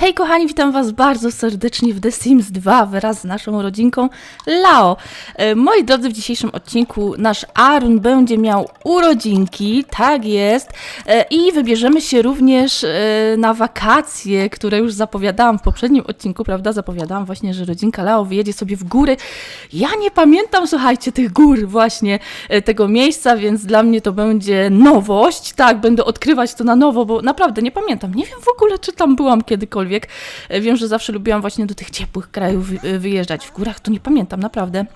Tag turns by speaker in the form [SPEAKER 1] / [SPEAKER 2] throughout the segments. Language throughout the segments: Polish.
[SPEAKER 1] Hej kochani, witam was bardzo serdecznie w The Sims 2 wraz z naszą rodzinką Lao. E, Moi drodzy, w dzisiejszym odcinku nasz Arun będzie miał urodzinki, tak jest, E, i wybierzemy się również e, na wakacje, które już zapowiadałam w poprzednim odcinku, prawda? Zapowiadałam właśnie, że rodzinka Lao wyjedzie sobie w góry. Ja nie pamiętam, słuchajcie, tych gór właśnie, tego miejsca, więc dla mnie to będzie nowość, tak, będę odkrywać to na nowo, bo naprawdę nie pamiętam, nie wiem w ogóle, czy tam byłam kiedykolwiek. E, Wiem, że zawsze lubiłam właśnie do tych ciepłych krajów wy- wyjeżdżać. W górach to nie pamiętam, naprawdę,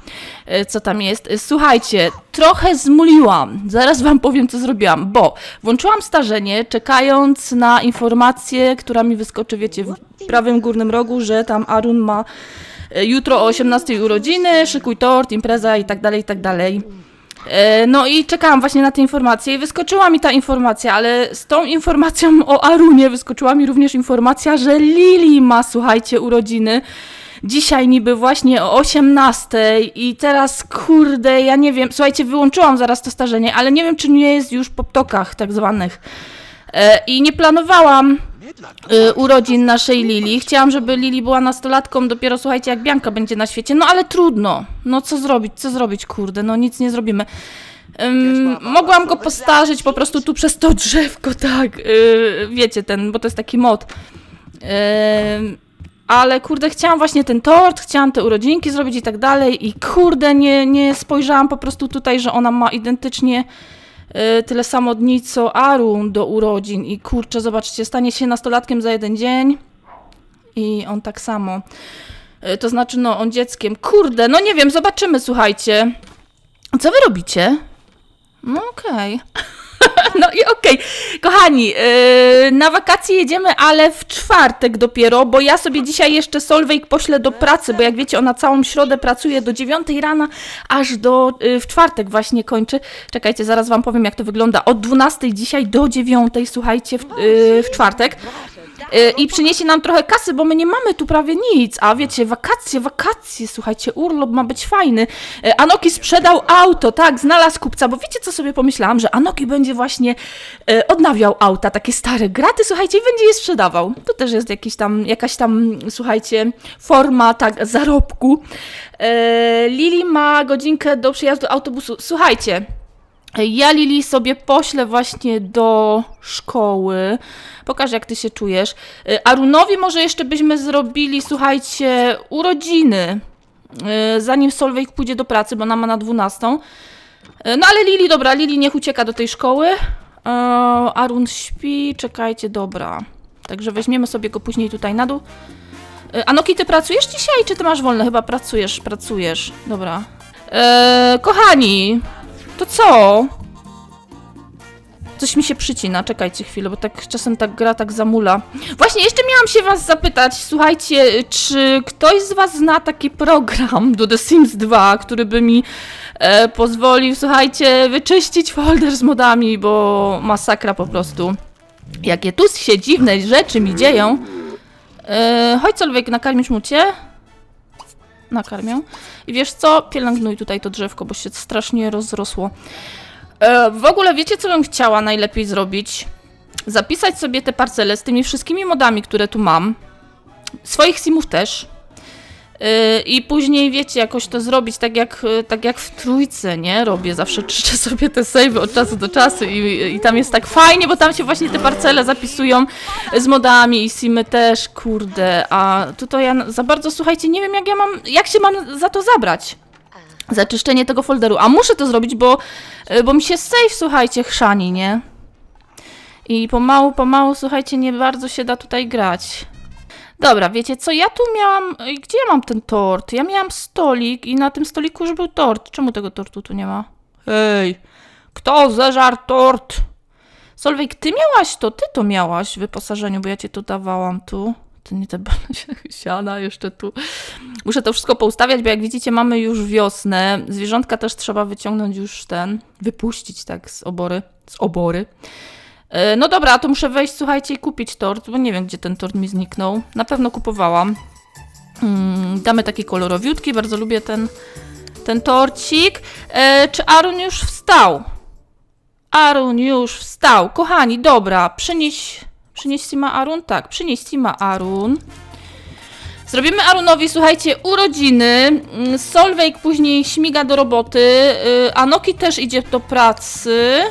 [SPEAKER 1] e, co tam jest. E, Słuchajcie, trochę zmuliłam. Zaraz wam powiem, co zrobiłam, bo włączyłam starzenie, czekając na informację, która mi wyskoczy, wiecie, w prawym górnym rogu, że tam Arun ma e, jutro o 18 urodziny, szykuj tort, impreza i tak dalej, i tak dalej. E, No i czekałam właśnie na tę informację i wyskoczyła mi ta informacja, ale z tą informacją o Arunie wyskoczyła mi również informacja, że Lili ma, słuchajcie, urodziny. Dzisiaj niby właśnie o 18 i teraz kurde, ja nie wiem, słuchajcie, wyłączyłam zaraz to starzenie, ale nie wiem czy nie jest już po ptokach tak zwanych. E, I nie planowałam y, urodzin naszej Lili. Chciałam, żeby Lili była nastolatką dopiero, słuchajcie, jak Bianka będzie na świecie. No ale trudno. No co zrobić, co zrobić, kurde, no nic nie zrobimy. Ym, mogłam go postarzyć po prostu tu przez to drzewko, tak. y, wiecie, ten, bo to jest taki mod. Ym, ale kurde, chciałam właśnie ten tort, chciałam te urodzinki zrobić i tak dalej. I kurde, nie, nie spojrzałam po prostu tutaj, że ona ma identycznie tyle samo dni co Arun do urodzin. I kurczę, zobaczcie, stanie się nastolatkiem za jeden dzień. I on tak samo. Y, To znaczy, no, on dzieckiem. Kurde, no nie wiem, zobaczymy, słuchajcie. Co wy robicie? No okej. No i okej. Kochani, yy, na wakacje jedziemy, ale w czwartek dopiero, bo ja sobie dzisiaj jeszcze Solveig poślę do pracy, bo jak wiecie, ona całą środę pracuje do 9 rana, aż do yy, w czwartek właśnie kończy. Czekajcie, zaraz wam powiem, jak to wygląda. Od 12 dzisiaj do 9, słuchajcie, w, yy, w czwartek. Yy, I przyniesie nam trochę kasy, bo my nie mamy tu prawie nic. A wiecie, wakacje, wakacje, słuchajcie, urlop ma być fajny. Yy, Anoki sprzedał auto, tak, znalazł kupca, bo wiecie, co sobie pomyślałam, że Anoki będzie właśnie yy, odnawiał auta, takie stare graty, słuchajcie, i będzie je sprzedawał. To też jest jakiś tam, jakaś tam, słuchajcie, forma, tak, zarobku. Lili ma godzinkę do przyjazdu autobusu. Słuchajcie, ja Lili sobie poślę właśnie do szkoły. Pokaż, jak ty się czujesz. Y, Arunowi może jeszcze byśmy zrobili, słuchajcie, urodziny. y, Zanim Solveig pójdzie do pracy, bo ona ma na 12. Y, No ale Lili, dobra, Lili niech ucieka do tej szkoły. Arun śpi, czekajcie, dobra. Także weźmiemy sobie go później tutaj na dół. Anoki, ty pracujesz dzisiaj, czy ty masz wolne? Chyba pracujesz, pracujesz. Dobra. E, kochani, to co? Coś mi się przycina, czekajcie chwilę, bo tak czasem tak gra tak zamula. Właśnie, jeszcze miałam się was zapytać, słuchajcie, czy ktoś z was zna taki program do The Sims 2, który by mi e, pozwolił, słuchajcie, wyczyścić folder z modami, bo masakra po prostu. Jakie tu się dziwne rzeczy mi dzieją. E, chodź Solveig, nakarmisz mu cię? Nakarmię. I wiesz co? Pielęgnuj tutaj to drzewko, bo się strasznie rozrosło. E, w ogóle wiecie, co bym chciała najlepiej zrobić? Zapisać sobie te parcele z tymi wszystkimi modami, które tu mam. Swoich simów też. E, I później, wiecie, jakoś to zrobić tak jak, e, tak jak w trójce, nie? Robię, zawsze czyszczę sobie te save od czasu do czasu i, i tam jest tak fajnie, bo tam się właśnie te parcele zapisują z modami i simy też, kurde. A tutaj ja za bardzo, słuchajcie, nie wiem jak ja mam, jak się mam za to zabrać za czyszczenie tego folderu. A muszę to zrobić, bo, y, bo mi się save, słuchajcie, chrzani, nie? I pomału, pomału, słuchajcie, nie bardzo się da tutaj grać. Dobra, wiecie co, ja tu miałam... Gdzie ja mam ten tort? Ja miałam stolik i na tym stoliku już był tort. Czemu tego tortu tu nie ma? Hej, kto zeżarł tort? Solveig, ty miałaś to, ty to miałaś w wyposażeniu, bo ja cię to dawałam tu. To nie te siana jeszcze tu. Muszę to wszystko poustawiać, bo jak widzicie, mamy już wiosnę. Zwierzątka też trzeba wyciągnąć już ten, wypuścić tak z obory. Z obory. E, No dobra, to muszę wejść, słuchajcie, i kupić tort, bo nie wiem, gdzie ten tort mi zniknął. Na pewno kupowałam. Mm, damy taki kolorowiutki, bardzo lubię ten, ten torcik. E, czy Arun już wstał? Arun już wstał. Kochani, dobra, przynieś, Przynieść Sima Arun? Tak, przynieść Sima Arun. Zrobimy Arunowi, słuchajcie, urodziny. Mm, Solveig później śmiga do roboty. y, Anoki też idzie do pracy.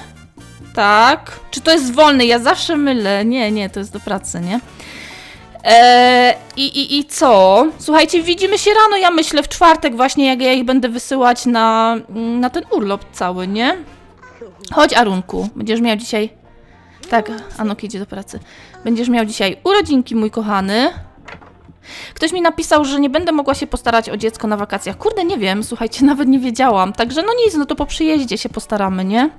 [SPEAKER 1] Tak. Czy to jest wolny? Ja zawsze mylę. Nie, nie, to jest do pracy, nie? Eee, i, i, I co? Słuchajcie, widzimy się rano, ja myślę, w czwartek właśnie, jak ja ich będę wysyłać na, mm, na ten urlop cały, nie? Chodź, Arunku. Będziesz miał dzisiaj... Tak, Anok idzie do pracy. Będziesz miał dzisiaj urodzinki, mój kochany. Ktoś mi napisał, że nie będę mogła się postarać o dziecko na wakacjach. Kurde, nie wiem, słuchajcie, nawet nie wiedziałam. Także no nic, no to po przyjeździe się postaramy, nie?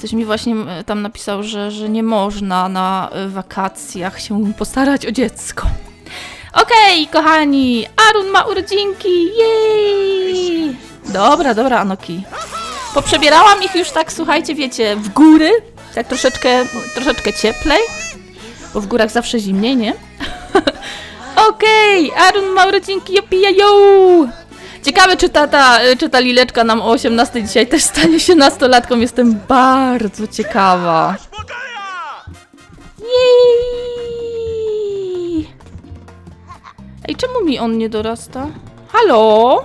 [SPEAKER 1] Ktoś mi właśnie e, tam napisał, że, że nie można na e, wakacjach się postarać o dziecko. Okej, kochani, Arun ma urodzinki, jej! Dobra, dobra, Anoki. Poprzebierałam ich już tak, słuchajcie, wiecie, w góry, tak troszeczkę, troszeczkę cieplej, bo w górach zawsze zimniej, nie? Okej, Arun ma urodzinki, jopijajo! Ciekawe, czy ta, ta, czy ta lileczka nam o 18 dzisiaj też stanie się nastolatką. Jestem bardzo ciekawa. Jej! Ej, czemu mi on nie dorasta? Halo?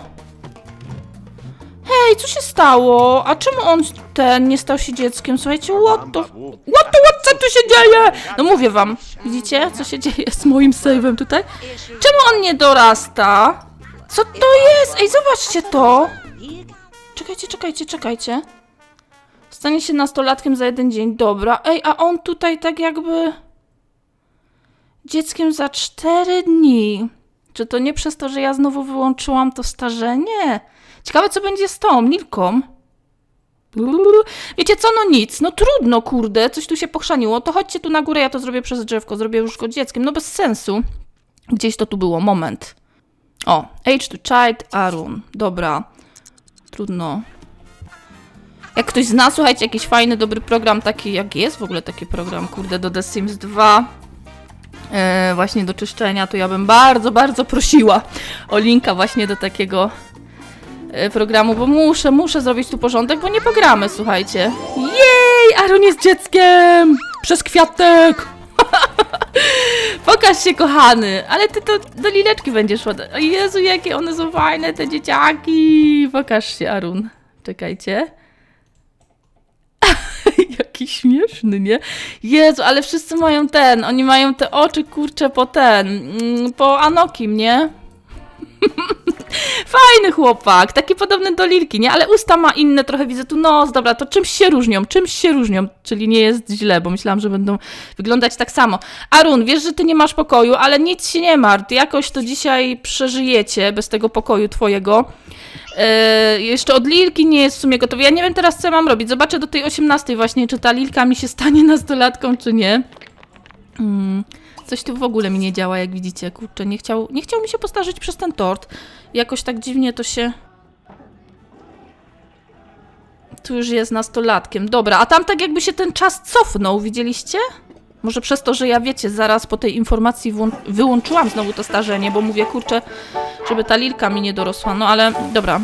[SPEAKER 1] Hej, co się stało? A czemu on ten nie stał się dzieckiem? Słuchajcie, what the... What the, what, co tu się dzieje? No mówię wam, widzicie, co się dzieje z moim save'em tutaj? Czemu on nie dorasta? Co to jest? Ej, zobaczcie to! Czekajcie, czekajcie, czekajcie. Stanie się nastolatkiem za jeden dzień, dobra. Ej, a on tutaj tak jakby... Dzieckiem za cztery dni. Czy to nie przez to, że ja znowu wyłączyłam to starzenie? Ciekawe, co będzie z tą. Blululu. Wiecie co, no nic, no trudno, kurde, coś tu się pochrzaniło, to chodźcie tu na górę, ja to zrobię przez drzewko, zrobię go dzieckiem, no bez sensu. Gdzieś to tu było, moment. O, Age to Child, Arun, dobra. Trudno. Jak ktoś zna, słuchajcie, jakiś fajny, dobry program, taki, jak jest w ogóle taki program, kurde, do The Sims 2, e, właśnie do czyszczenia, to ja bym bardzo, bardzo prosiła o linka właśnie do takiego e, programu, bo muszę, muszę zrobić tu porządek, bo nie pogramy, słuchajcie. Jej, Aaron jest dzieckiem! Przez kwiatek! Pokaż się, kochany! Ale ty to do lileczki będziesz szła. O Jezu, jakie one są fajne, te dzieciaki! Pokaż się, Arun. Czekajcie. Jaki śmieszny, nie? Jezu, ale wszyscy mają ten, oni mają te oczy, kurcze, po ten, mm, po Anokim, nie? Fajny chłopak, taki podobny do Lilki, nie? Ale usta ma inne, trochę widzę tu nos, dobra, to czymś się różnią, czymś się różnią, czyli nie jest źle, bo myślałam, że będą wyglądać tak samo. Arun, wiesz, że ty nie masz pokoju, ale nic się nie martw, jakoś to dzisiaj przeżyjecie bez tego pokoju twojego. Yy, jeszcze od Lilki nie jest w sumie gotowy. Ja nie wiem teraz, co mam robić. Zobaczę do tej 18 właśnie, czy ta Lilka mi się stanie nastolatką, czy nie. Mm, coś tu w ogóle mi nie działa, jak widzicie. Kurczę, nie chciał, nie chciał mi się postarzyć przez ten tort. Jakoś tak dziwnie to się... Tu już jest nastolatkiem. Dobra, a tam tak jakby się ten czas cofnął, widzieliście? Może przez to, że ja wiecie, zaraz po tej informacji wyłączyłam znowu to starzenie, bo mówię, kurczę, żeby ta lilka mi nie dorosła, no ale dobra.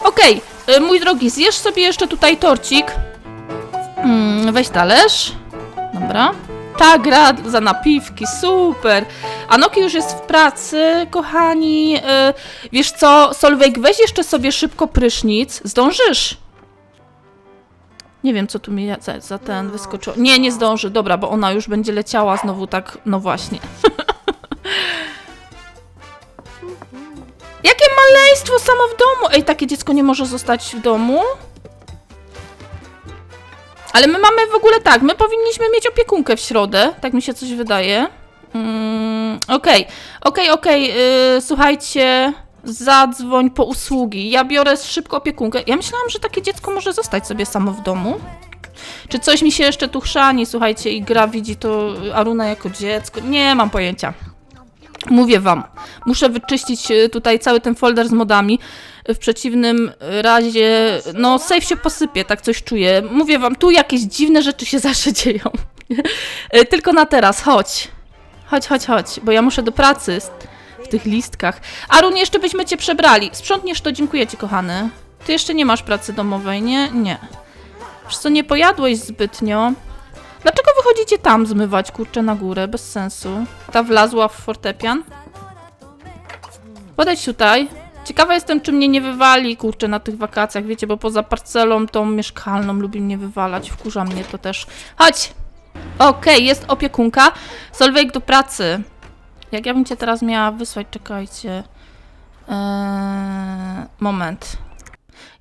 [SPEAKER 1] Okej, y, mój drogi, zjesz sobie jeszcze tutaj torcik. Mm, weź talerz. Dobra. Ta gra za napiwki, super. Anoki już jest w pracy, kochani. Y, wiesz co, Solveig, weź jeszcze sobie szybko prysznic. Zdążysz? Nie wiem, co tu mi za, za ten wyskoczyło. Nie, nie zdąży, dobra, bo ona już będzie leciała znowu tak, no właśnie. Jakie maleństwo samo w domu! Ej, takie dziecko nie może zostać w domu? Ale my mamy w ogóle tak, my powinniśmy mieć opiekunkę w środę, tak mi się coś wydaje. Mm, okej, okej, okej, yy, słuchajcie, zadzwoń po usługi. Ja biorę szybko opiekunkę. Ja myślałam, że takie dziecko może zostać sobie samo w domu. Czy coś mi się jeszcze tu chrzani, słuchajcie, i gra widzi to Aruna jako dziecko? Nie mam pojęcia. Mówię wam, muszę wyczyścić e, tutaj cały ten folder z modami. W przeciwnym razie, no, safe się posypie, tak coś czuję. Mówię wam, tu jakieś dziwne rzeczy się zawsze dzieją. E, Tylko na teraz, chodź. Chodź, chodź, chodź, bo ja muszę do pracy w tych listkach. Arun, jeszcze byśmy cię przebrali. Sprzątniesz to, dziękuję ci, kochany. Ty jeszcze nie masz pracy domowej, nie? Nie. Wiesz co, nie pojadłeś zbytnio. Dlaczego wychodzicie tam zmywać, kurczę, na górę? Bez sensu. Ta wlazła w fortepian. Podejdź tutaj. Ciekawa jestem, czy mnie nie wywali, kurczę, na tych wakacjach, wiecie, bo poza parcelą tą mieszkalną lubi mnie wywalać, wkurza mnie to też. Chodź! Okej, jest opiekunka. Solveig do pracy. Jak ja bym cię teraz miała wysłać, czekajcie. Eee, moment.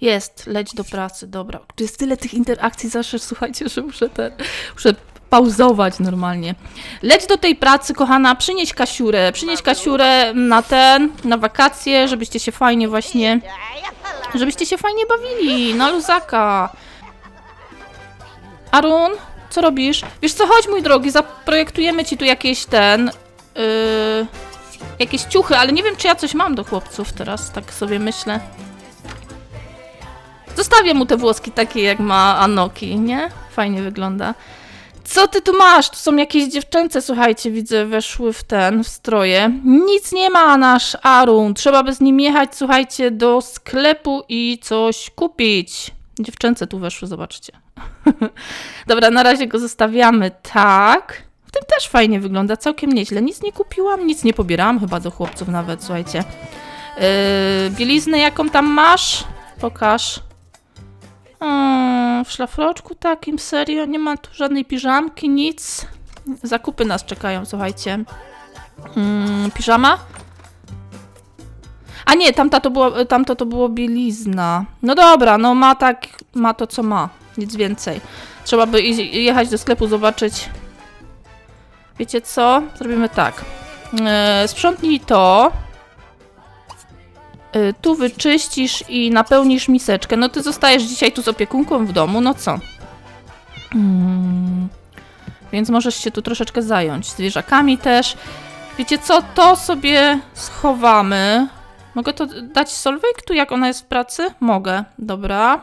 [SPEAKER 1] Jest, leć do pracy, dobra. Tu jest tyle tych interakcji zawsze, słuchajcie, że muszę ten, muszę pauzować normalnie. Leć do tej pracy, kochana, przynieś Kasiurę, przynieś Kasiurę na ten, na wakacje, żebyście się fajnie właśnie, żebyście się fajnie bawili, na luzaka. Arun, co robisz? Wiesz co, chodź mój drogi, zaprojektujemy ci tu jakieś ten, yy, jakieś ciuchy, ale nie wiem, czy ja coś mam do chłopców teraz, tak sobie myślę. Zostawię mu te włoski takie, jak ma Anoki, nie? Fajnie wygląda. Co ty tu masz? Tu są jakieś dziewczęce, słuchajcie, widzę, weszły w ten, w stroje. Nic nie ma nasz Arun. Trzeba by z nim jechać, słuchajcie, do sklepu i coś kupić. Dziewczęce tu weszły, zobaczcie. Dobra, na razie go zostawiamy tak. W tym też fajnie wygląda, całkiem nieźle. Nic nie kupiłam, nic nie pobierałam, chyba do chłopców nawet, słuchajcie. Yy, bieliznę jaką tam masz? Pokaż. Mm, w szlafroczku takim, serio? Nie ma tu żadnej piżamki, nic. Zakupy nas czekają, słuchajcie. Mm, piżama? A nie, tamta to było, tamto to było bielizna. No dobra, no ma tak, ma to co ma. Nic więcej. Trzeba by jechać do sklepu, zobaczyć. Wiecie co? Zrobimy tak. E, sprzątnij to. Y, tu wyczyścisz i napełnisz miseczkę. No ty zostajesz dzisiaj tu z opiekunką w domu, no co? Mm. Więc możesz się tu troszeczkę zająć. Zwierzakami też. Wiecie co? To sobie schowamy. Mogę to dać Solveig tu, jak ona jest w pracy? Mogę. Dobra.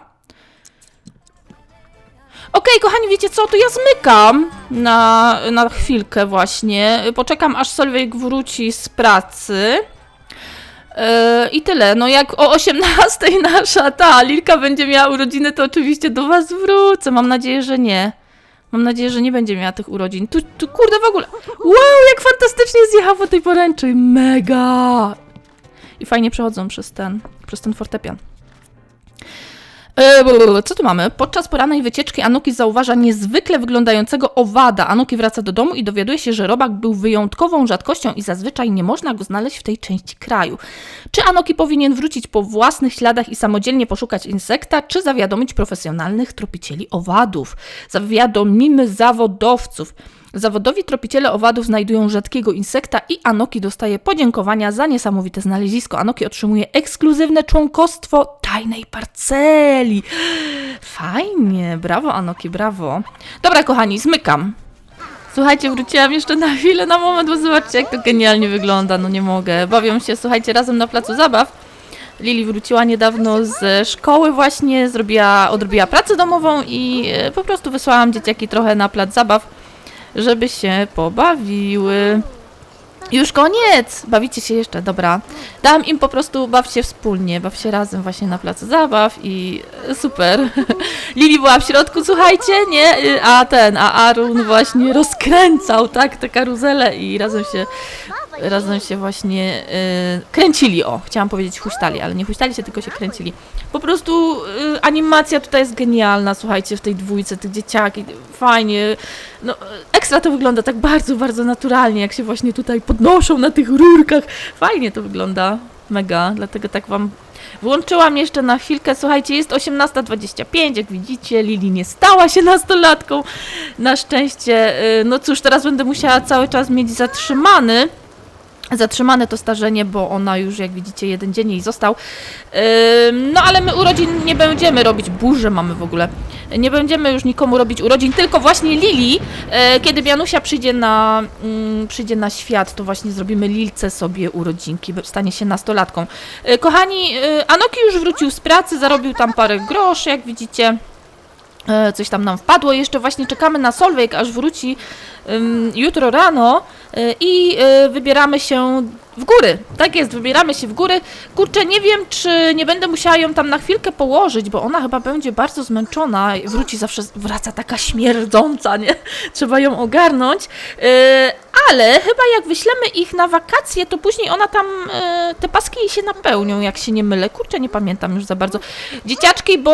[SPEAKER 1] Okej, kochani, wiecie co? To ja zmykam na, na chwilkę właśnie. Poczekam, aż Solveig wróci z pracy. Yy, I tyle. No jak o 18 nasza ta Lilka będzie miała urodziny, to oczywiście do was wrócę. Mam nadzieję, że nie. Mam nadzieję, że nie będzie miała tych urodzin. Tu, tu kurde w ogóle. Wow, jak fantastycznie zjechał po tej poręczy. Mega! I fajnie przechodzą przez ten, przez ten fortepian. E, Co tu mamy? Podczas porannej wycieczki Anuki zauważa niezwykle wyglądającego owada. Anuki wraca do domu i dowiaduje się, że robak był wyjątkową rzadkością i zazwyczaj nie można go znaleźć w tej części kraju. Czy Anoki powinien wrócić po własnych śladach i samodzielnie poszukać insekta, czy zawiadomić profesjonalnych tropicieli owadów? Zawiadomimy zawodowców. Zawodowi tropiciele owadów znajdują rzadkiego insekta i Anoki dostaje podziękowania za niesamowite znalezisko. Anoki otrzymuje ekskluzywne członkostwo tajnej parceli. Fajnie, brawo Anoki, brawo. Dobra kochani, zmykam. Słuchajcie, wróciłam jeszcze na chwilę, na moment, bo zobaczcie jak to genialnie wygląda, no nie mogę. Bawią się, słuchajcie, razem na placu zabaw. Lili wróciła niedawno ze szkoły właśnie, zrobiła, odrobiła pracę domową i e, po prostu wysłałam dzieciaki trochę na plac zabaw, żeby się pobawiły. Już koniec! Bawicie się jeszcze, dobra. Dałam im po prostu baw się wspólnie, baw się razem właśnie na placu zabaw i super. Lili była w środku, słuchajcie, nie? A ten, a Arun właśnie rozkręcał, tak, te karuzele i razem się, razem się właśnie y, kręcili, o, chciałam powiedzieć huśtali, ale nie huśtali się, tylko się kręcili. Po prostu y, animacja tutaj jest genialna, słuchajcie, w tej dwójce, tych dzieciaki, fajnie, no ekstra to wygląda tak bardzo, bardzo naturalnie, jak się właśnie tutaj podnoszą na tych rurkach, fajnie to wygląda, mega, dlatego tak wam Włączyłam jeszcze na chwilkę, słuchajcie, jest 18.25, jak widzicie, Lili nie stała się nastolatką, na szczęście, y, no cóż, teraz będę musiała cały czas mieć zatrzymany, zatrzymane to starzenie, bo ona już, jak widzicie, jeden dzień jej został. No ale my urodzin nie będziemy robić, burzę mamy w ogóle. Nie będziemy już nikomu robić urodzin, tylko właśnie Lili, e, kiedy Bianusia przyjdzie na, mm, przyjdzie na świat, to właśnie zrobimy Lilce sobie urodzinki, stanie się nastolatką. E, Kochani, e, Anoki już wrócił z pracy, zarobił tam parę groszy, jak widzicie. E, Coś tam nam wpadło. Jeszcze właśnie czekamy na Solveig, aż wróci jutro rano e, i e, wybieramy się w góry. Tak jest, wybieramy się w góry. Kurczę, nie wiem, czy nie będę musiała ją tam na chwilkę położyć, bo ona chyba będzie bardzo zmęczona. Wróci zawsze, wraca taka śmierdząca, nie? Trzeba ją ogarnąć. Ale chyba jak wyślemy ich na wakacje, to później ona tam, te paski jej się napełnią, jak się nie mylę. Kurczę, nie pamiętam już za bardzo. Dzieciaczki, bo...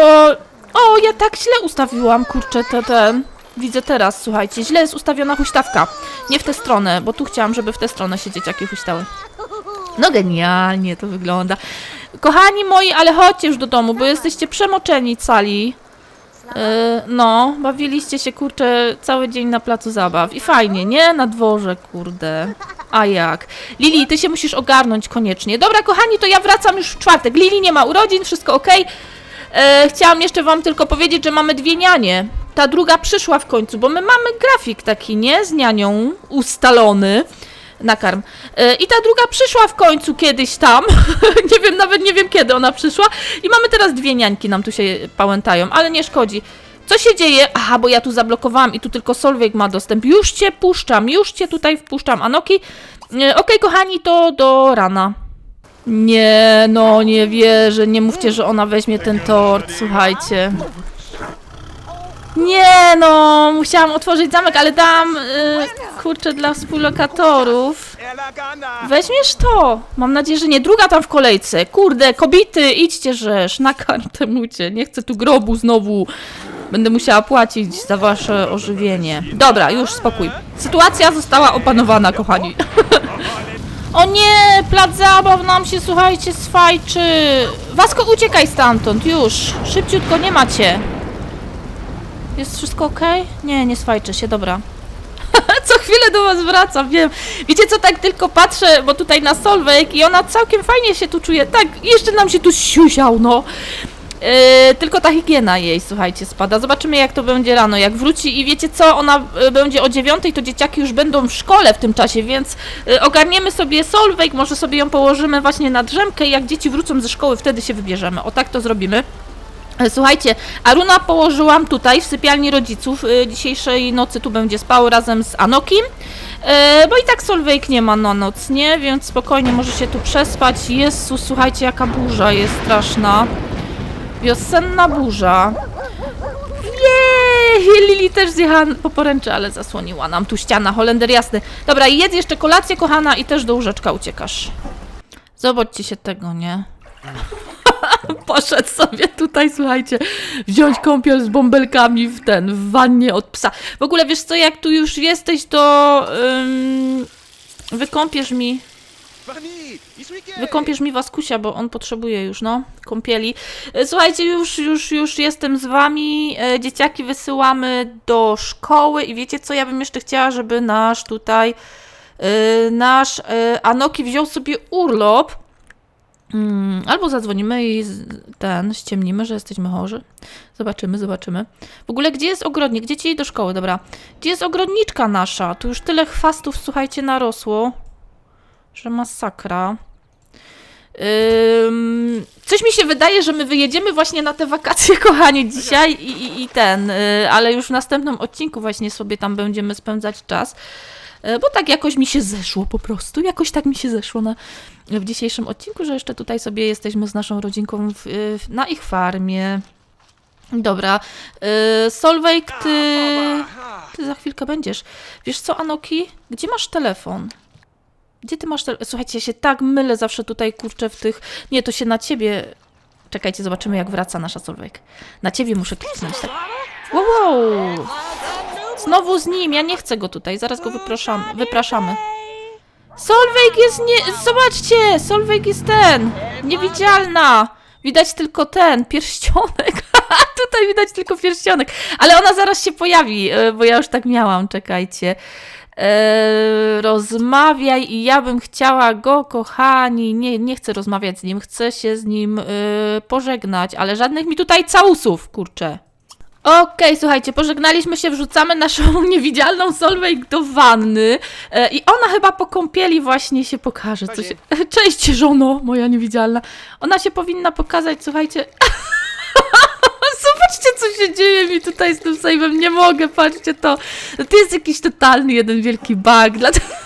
[SPEAKER 1] O, ja tak źle ustawiłam, kurczę, te, ten... Widzę teraz, słuchajcie, źle jest ustawiona huśtawka. Nie w tę stronę, bo tu chciałam, żeby w tę stronę się dzieciaki huśtały. No genialnie to wygląda. Kochani moi, ale chodźcie już do domu, bo jesteście przemoczeni cali. Yy, no, bawiliście się, kurczę, cały dzień na placu zabaw. I fajnie, nie? Na dworze, kurde. A jak? Lili, ty się musisz ogarnąć koniecznie. Dobra, kochani, to ja wracam już w czwartek. Lili nie ma urodzin, wszystko ok. E, chciałam jeszcze wam tylko powiedzieć, że mamy dwie nianie. Ta druga przyszła w końcu, bo my mamy grafik taki, nie? Z nianią ustalony. Nakarm. E, I ta druga przyszła w końcu kiedyś tam. nie wiem, nawet nie wiem kiedy ona przyszła. I mamy teraz dwie niańki nam tu się pałętają, ale nie szkodzi. Co się dzieje? Aha, bo ja tu zablokowałam i tu tylko Solveig ma dostęp. Już cię puszczam, już cię tutaj wpuszczam. Anoki, e, okej kochani, to do rana. Nie, no nie wierzę, nie mówcie, że ona weźmie ten tort, słuchajcie. Nie no, musiałam otworzyć zamek, ale dam, y, kurczę, dla współlokatorów. Weźmiesz to? Mam nadzieję, że nie. Druga tam w kolejce. Kurde, kobiety, idźcie rzesz, nakarm temucie. Nie chcę tu grobu znowu. Będę musiała płacić za wasze ożywienie. Dobra, już spokój. Sytuacja została opanowana, kochani. O nie, plac zabaw nam się, słuchajcie, swajczy. Wasko, uciekaj stamtąd, już. Szybciutko, nie macie. Jest wszystko ok? Nie, nie swajczy się, dobra. co chwilę do was wracam, wiem. Wiecie co, tak tylko patrzę, bo tutaj na Solveig i ona całkiem fajnie się tu czuje. Tak, jeszcze nam się tu siusiał, no. Yy, tylko ta higiena jej, słuchajcie, spada. Zobaczymy, jak to będzie rano, jak wróci. I wiecie co, ona y, będzie o dziewiątej, to dzieciaki już będą w szkole w tym czasie, więc y, ogarniemy sobie Solveig, może sobie ją położymy właśnie na drzemkę i jak dzieci wrócą ze szkoły, wtedy się wybierzemy. O tak to zrobimy. E, Słuchajcie, Aruna położyłam tutaj w sypialni rodziców. Dzisiejszej nocy tu będzie spał razem z Anokim. Bo i tak Solveig nie ma na noc, nie? Więc spokojnie może się tu przespać. Jezus, słuchajcie, jaka burza jest straszna. Wiosenna burza. Jej! Lili też zjechała po poręczy, ale zasłoniła nam tu ściana, Holender jasny. Dobra, jedz jeszcze kolację, kochana, i też do łóżeczka uciekasz. Zobaczcie się tego, nie? Poszedł sobie tutaj, słuchajcie, wziąć kąpiel z bąbelkami w ten, w wannie od psa. W ogóle wiesz co, jak tu już jesteś, to ym, wykąpiesz mi, wykąpiesz mi Waskusia, bo on potrzebuje już, no, kąpieli. E, Słuchajcie, już, już, już jestem z wami, e, dzieciaki wysyłamy do szkoły i wiecie co, ja bym jeszcze chciała, żeby nasz tutaj, e, nasz Anoki wziął sobie urlop, Mm, albo zadzwonimy i ten, ściemnimy, że jesteśmy chorzy. Zobaczymy, zobaczymy. W ogóle, gdzie jest ogrodnik? Dzieci do szkoły, dobra. Gdzie jest ogrodniczka nasza? Tu już tyle chwastów, słuchajcie, narosło, że masakra. Ym, coś mi się wydaje, że my wyjedziemy właśnie na te wakacje, kochani, dzisiaj i, i, i ten, y, ale już w następnym odcinku właśnie sobie tam będziemy spędzać czas. Y, Bo tak jakoś mi się zeszło po prostu, jakoś tak mi się zeszło na, w dzisiejszym odcinku, że jeszcze tutaj sobie jesteśmy z naszą rodzinką w, y, w, na ich farmie. Dobra, y, Solveig, ty, ty za chwilkę będziesz. Wiesz co, Anoki, gdzie masz telefon? Gdzie ty masz telefon? Słuchajcie, ja się tak mylę zawsze tutaj, kurczę, w tych... Nie, to się na ciebie... Czekajcie, zobaczymy jak wraca nasza Solveig. Na ciebie muszę kliknąć, tak? Wow, wow! Znowu z nim, ja nie chcę go tutaj, zaraz go wypraszamy. wypraszamy. Solveig jest nie... Zobaczcie! Solveig jest ten! Niewidzialna! Widać tylko ten, pierścionek. Tutaj widać tylko pierścionek. Ale ona zaraz się pojawi, e, bo ja już tak miałam, czekajcie. E, rozmawiaj i ja bym chciała go, kochani, nie, nie chcę rozmawiać z nim, chcę się z nim e, pożegnać, ale żadnych mi tutaj całusów, kurczę. Okej, słuchajcie, pożegnaliśmy się, wrzucamy naszą niewidzialną Solveig do wanny e, i ona chyba po kąpieli właśnie się pokaże. Co się... Cześć, żono, moja niewidzialna. Ona się powinna pokazać, słuchajcie... Zobaczcie, co się dzieje mi tutaj z tym sejmem. Nie mogę, patrzcie to. To jest jakiś totalny jeden wielki bug. Dlatego...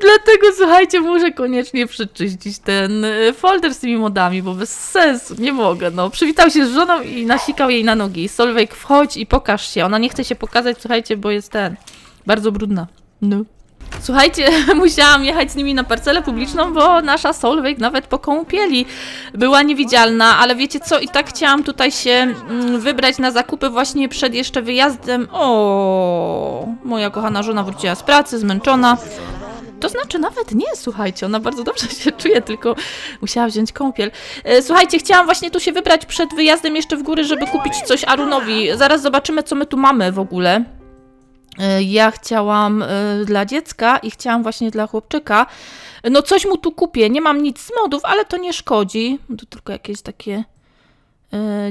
[SPEAKER 1] Dlatego słuchajcie, muszę koniecznie przeczyścić ten e, folder z tymi modami, bo bez sensu, nie mogę. No, przywitał się z żoną i nasikał jej na nogi. Solveig, wchodź i pokaż się. Ona nie chce się pokazać, słuchajcie, bo jest ten. Bardzo brudna. No. Słuchajcie, musiałam jechać z nimi na parcelę publiczną, bo nasza Solveig nawet po kąpieli była niewidzialna, ale wiecie co, i tak chciałam tutaj się mm, wybrać na zakupy właśnie przed jeszcze wyjazdem. O, moja kochana żona wróciła z pracy, zmęczona. To znaczy nawet nie, słuchajcie, ona bardzo dobrze się czuje, tylko musiała wziąć kąpiel. E, Słuchajcie, chciałam właśnie tu się wybrać przed wyjazdem jeszcze w góry, żeby kupić coś Arunowi. Zaraz zobaczymy, co my tu mamy w ogóle. E, Ja chciałam e, dla dziecka i chciałam właśnie dla chłopczyka. No coś mu tu kupię, nie mam nic z modów, ale to nie szkodzi. Tu tylko jakieś takie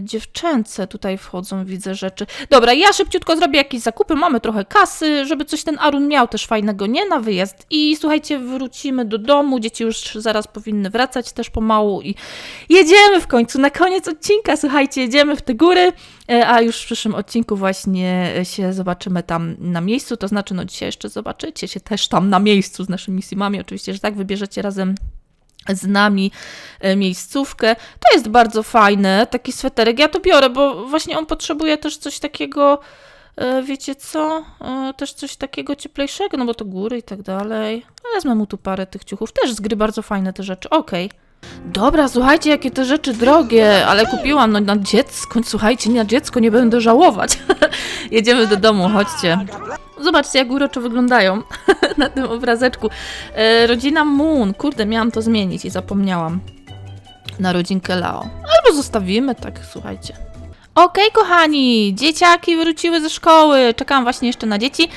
[SPEAKER 1] dziewczęce tutaj wchodzą, widzę rzeczy. Dobra, ja szybciutko zrobię jakieś zakupy, mamy trochę kasy, żeby coś ten Arun miał też fajnego, nie? Na wyjazd. I słuchajcie, wrócimy do domu, dzieci już zaraz powinny wracać też pomału i jedziemy w końcu, na koniec odcinka, słuchajcie, jedziemy w te góry, e, a już w przyszłym odcinku właśnie e, się zobaczymy tam na miejscu, to znaczy, no dzisiaj jeszcze zobaczycie się też tam na miejscu z naszymi simami, oczywiście, że tak, wybierzecie razem z nami e, miejscówkę. To jest bardzo fajne, taki sweterek. Ja to biorę, bo właśnie on potrzebuje też coś takiego, e, wiecie co, E, też coś takiego cieplejszego, no bo to góry i tak dalej. Wezmę mu tu parę tych ciuchów. Też z gry bardzo fajne te rzeczy, okej. Dobra, słuchajcie, jakie te rzeczy drogie, ale kupiłam no na dziecko, słuchajcie, na dziecko nie będę żałować. Jedziemy do domu, chodźcie. Zobaczcie, jak uroczo wyglądają na tym obrazeczku. E, rodzina Moon, kurde, miałam to zmienić i zapomniałam. Na rodzinkę Lao. Albo zostawimy, tak, słuchajcie. Okej, kochani, dzieciaki wróciły ze szkoły. Czekam właśnie jeszcze na dzieci.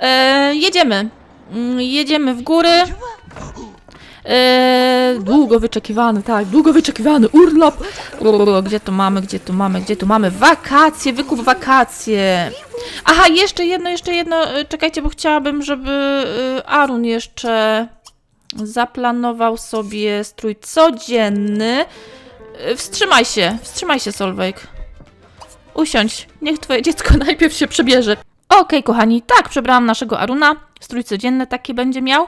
[SPEAKER 1] E, jedziemy. Mm, Jedziemy w góry. E, długo wyczekiwany, tak, długo wyczekiwany urlop. Gdzie tu mamy, gdzie tu mamy, gdzie tu mamy? Wakacje, wykup wakacje. Aha, jeszcze jedno, jeszcze jedno. e, Czekajcie, bo chciałabym, żeby e, Arun jeszcze zaplanował sobie strój codzienny. E, Wstrzymaj się, wstrzymaj się, Solveig. Usiądź, niech twoje dziecko najpierw się przebierze. Okej, kochani, tak, przebrałam naszego Aruna. Strój codzienny taki będzie miał.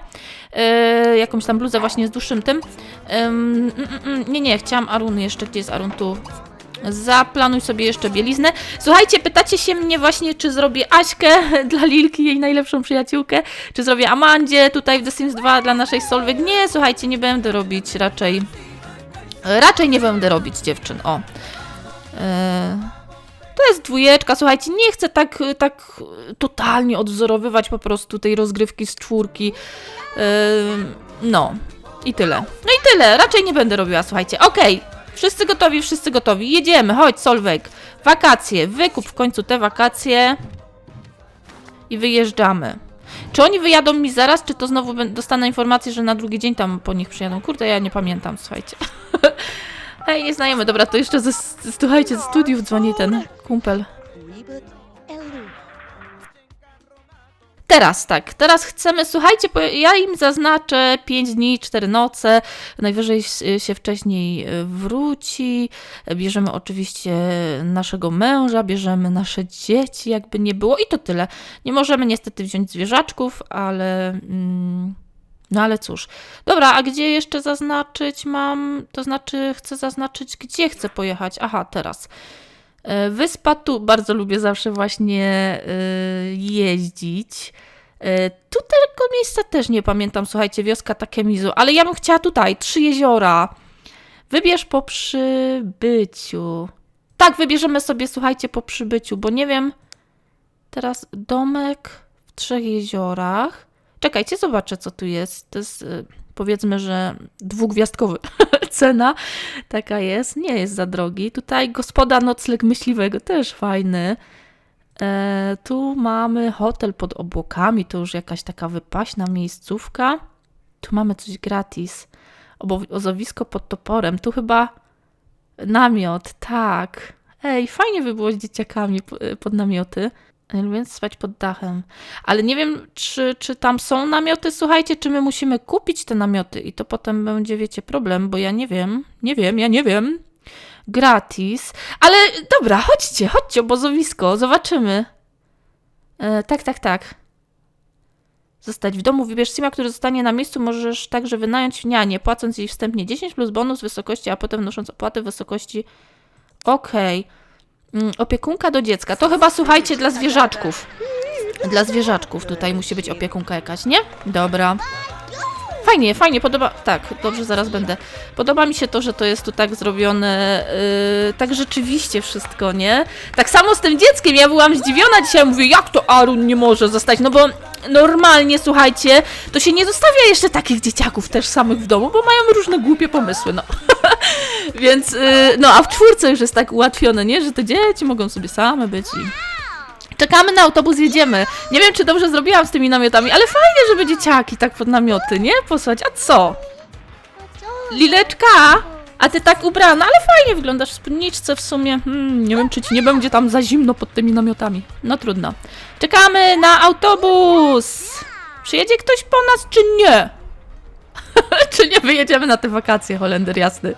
[SPEAKER 1] E, jakąś tam bluzę właśnie z dłuższym tym. Mm, nie, nie, chciałam Arun jeszcze. Gdzie jest Arun? Tu. Zaplanuj sobie jeszcze bieliznę. Słuchajcie, pytacie się mnie właśnie, czy zrobię Aśkę dla Lilki, jej najlepszą przyjaciółkę, czy zrobię Amandzie tutaj w The Sims 2 dla naszej Solveig. Nie, słuchajcie, nie będę robić raczej. Raczej nie będę robić dziewczyn, o. E, to jest dwójeczka, słuchajcie, nie chcę tak, tak totalnie odwzorowywać po prostu tej rozgrywki z czwórki. Ym, no, i tyle. No i tyle, raczej nie będę robiła, słuchajcie. Okej, wszyscy gotowi, wszyscy gotowi. Jedziemy, chodź, Solveig. Wakacje, wykup w końcu te wakacje i wyjeżdżamy. Czy oni wyjadą mi zaraz, czy to znowu dostanę informację, że na drugi dzień tam po nich przyjadą? Kurde, ja nie pamiętam, słuchajcie. Hej, nieznajomy, dobra, to jeszcze ze, słuchajcie, ze studiów dzwoni ten kumpel. Teraz tak, teraz chcemy, słuchajcie, ja im zaznaczę 5 dni, 4 noce, najwyżej się wcześniej y, wróci, bierzemy oczywiście naszego męża, bierzemy nasze dzieci, jakby nie było i to tyle. Nie możemy niestety wziąć zwierzaczków, ale... Mm, no ale cóż. Dobra, a gdzie jeszcze zaznaczyć mam? To znaczy, chcę zaznaczyć, gdzie chcę pojechać. Aha, teraz. E, Wyspa tu bardzo lubię zawsze właśnie e, jeździć. E, Tu tego miejsca też nie pamiętam, słuchajcie, wioska Takemizu, ale ja bym chciała tutaj, trzy jeziora. Wybierz po przybyciu. Tak, wybierzemy sobie, słuchajcie, po przybyciu, bo nie wiem. Teraz domek w trzech jeziorach. Czekajcie, zobaczę, co tu jest. To jest, e, powiedzmy, że dwugwiazdkowy cena. Taka jest, nie jest za drogi. Tutaj gospoda nocleg myśliwego, też fajny. E, tu mamy hotel pod obłokami, to już jakaś taka wypaśna miejscówka. Tu mamy coś gratis. Obozowisko pod toporem. Tu chyba namiot, tak. Ej, fajnie by było z dzieciakami po- pod namioty. Lubię spać pod dachem. Ale nie wiem, czy, czy tam są namioty, słuchajcie, czy my musimy kupić te namioty i to potem będzie, wiecie, problem, bo ja nie wiem, nie wiem, ja nie wiem. Gratis. Ale dobra, chodźcie, chodźcie, obozowisko, zobaczymy. E, tak, tak, tak. zostać w domu. Wybierz Sima, który zostanie na miejscu. Możesz także wynająć nianię, płacąc jej wstępnie 10 plus bonus w wysokości, a potem wnosząc opłatę w wysokości. Okej. Mm, Opiekunka do dziecka. To chyba słuchajcie dla zwierzaczków. Dla zwierzaczków tutaj musi być opiekunka jakaś, nie? Dobra. Fajnie, fajnie, podoba. Tak, dobrze, zaraz będę. Podoba mi się to, że to jest tu tak zrobione, yy, tak rzeczywiście wszystko, nie? Tak samo z tym dzieckiem, ja byłam zdziwiona dzisiaj, mówię, jak to Arun nie może zostać? No bo normalnie, słuchajcie, to się nie zostawia jeszcze takich dzieciaków też samych w domu, bo mają różne głupie pomysły, no. Więc, yy, no a w czwórce już jest tak ułatwione, nie? Że te dzieci mogą sobie same być i... Czekamy na autobus, jedziemy. Nie wiem, czy dobrze zrobiłam z tymi namiotami, ale fajnie, żeby dzieciaki tak pod namioty, nie? Posłać. A co? Lileczka! A ty tak ubrana, ale fajnie wyglądasz w spódniczce w sumie. Hmm, nie wiem, czy ci nie będzie tam za zimno pod tymi namiotami. No trudno. Czekamy na autobus! Przyjedzie ktoś po nas, czy nie? czy nie wyjedziemy na te wakacje, Holender jasny?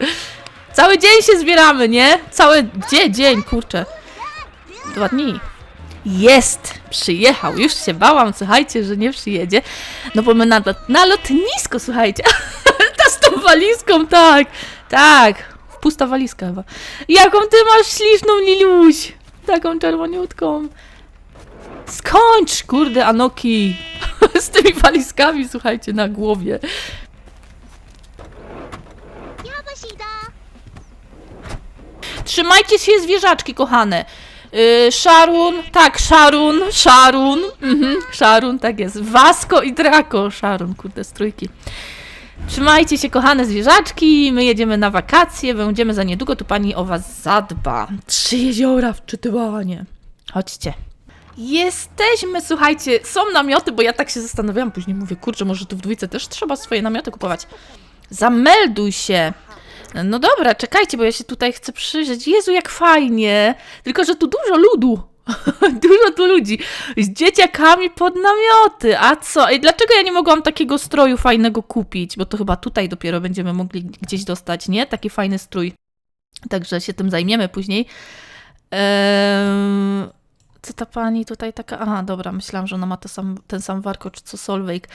[SPEAKER 1] Cały dzień się zbieramy, nie? Cały... Gdzie dzień, kurczę? Dwa dni. Jest! Przyjechał. Już się bałam, słuchajcie, że nie przyjedzie. No bo my na, na lotnisko, słuchajcie. Ta z tą walizką, tak. Tak. Pusta walizka chyba. Jaką ty masz śliczną Liluś. Taką czerwoniutką. Skończ, kurde, Anoki. Z tymi walizkami, słuchajcie, na głowie. Trzymajcie się zwierzaczki, kochane. Yy, Szarun, tak, Szarun, Szarun, mhm, Szarun, tak jest. Wasko i Draco, Szarun, kurde, z trójki. Trzymajcie się, kochane zwierzaczki, my jedziemy na wakacje, będziemy za niedługo, tu pani o was zadba. Trzy jeziora wczytywanie. Chodźcie. Jesteśmy, słuchajcie, są namioty, bo ja tak się zastanawiałam, później mówię, kurczę, może tu w dwójce też trzeba swoje namioty kupować. Zamelduj się. No dobra, czekajcie, bo ja się tutaj chcę przyjrzeć. Jezu, jak fajnie! Tylko, że tu dużo ludu. dużo tu ludzi. Z dzieciakami pod namioty. A co? I dlaczego ja nie mogłam takiego stroju fajnego kupić? Bo to chyba tutaj dopiero będziemy mogli gdzieś dostać, nie? Taki fajny strój. Także się tym zajmiemy później. Eee, co ta pani tutaj taka? Aha, dobra, myślałam, że ona ma to sam, ten sam warkocz co Solveig.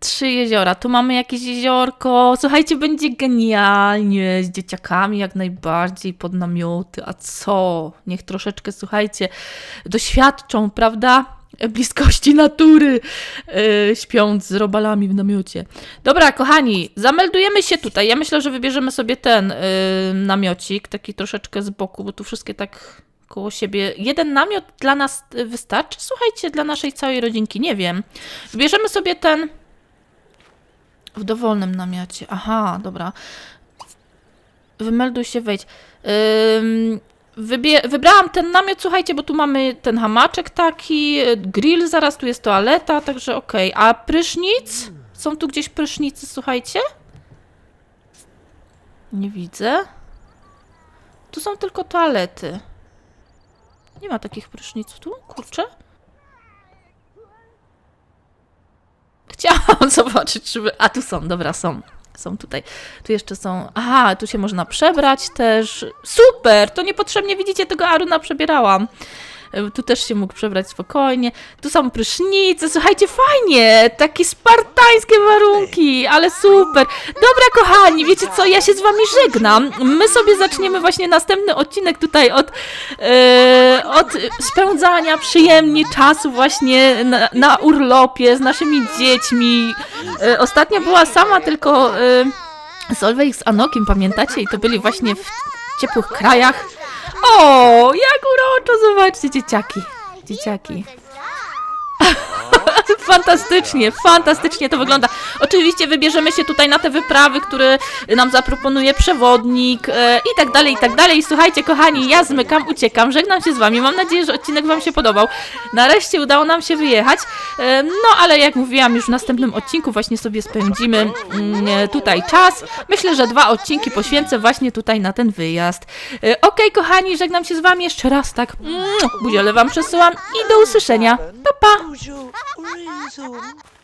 [SPEAKER 1] Trzy jeziora. Tu mamy jakieś jeziorko. Słuchajcie, będzie genialnie z dzieciakami jak najbardziej pod namioty. A co? Niech troszeczkę, słuchajcie, doświadczą, prawda? Bliskości natury, yy, śpiąc z robalami w namiocie. Dobra, kochani, zameldujemy się tutaj. Ja myślę, że wybierzemy sobie ten yy, namiocik, taki troszeczkę z boku, bo tu wszystkie tak koło siebie. Jeden namiot dla nas wystarczy? Słuchajcie, dla naszej całej rodzinki, nie wiem. Wybierzemy sobie ten w dowolnym namiocie. Aha, dobra. Wymelduj się, wejdź. Ym, wybrałam ten namiot, słuchajcie, bo tu mamy ten hamaczek taki, grill, zaraz tu jest toaleta, także okej. A prysznic? Są tu gdzieś prysznicy, słuchajcie? Nie widzę. Tu są tylko toalety. Nie ma takich pryszniców tu? Kurczę. Chciałam zobaczyć, czy... by- A, tu są, dobra, są. Są tutaj. Tu jeszcze są... Aha, tu się można przebrać też. Super! To niepotrzebnie, widzicie, tego Aruna przebierałam. E, Tu też się mógł przebrać spokojnie. Tu są prysznice, słuchajcie, fajnie! Takie spartańskie warunki, ale super! Dobra, kochani, wiecie co, ja się z wami żegnam. My sobie zaczniemy właśnie następny odcinek tutaj od, e, od spędzania przyjemnie czasu właśnie na, na urlopie z naszymi dziećmi. E, ostatnio była sama tylko e, Solveig z Anokiem, pamiętacie? I to byli właśnie w ciepłych krajach. O, jak uroczo, zobaczcie, dzieciaki. Dzieciaki. Fantastycznie, fantastycznie to wygląda. Oczywiście wybierzemy się tutaj na te wyprawy, które nam zaproponuje przewodnik e, i tak dalej, i tak dalej. Słuchajcie, kochani, ja zmykam, uciekam, żegnam się z wami. Mam nadzieję, że odcinek wam się podobał. Nareszcie udało nam się wyjechać. E, no, ale jak mówiłam, już w następnym odcinku właśnie sobie spędzimy mm, e, tutaj czas. Myślę, że dwa odcinki poświęcę właśnie tutaj na ten wyjazd. E, Okej, kochani, żegnam się z wami jeszcze raz, tak. Mm, wam przesyłam i do usłyszenia. Pa, pa!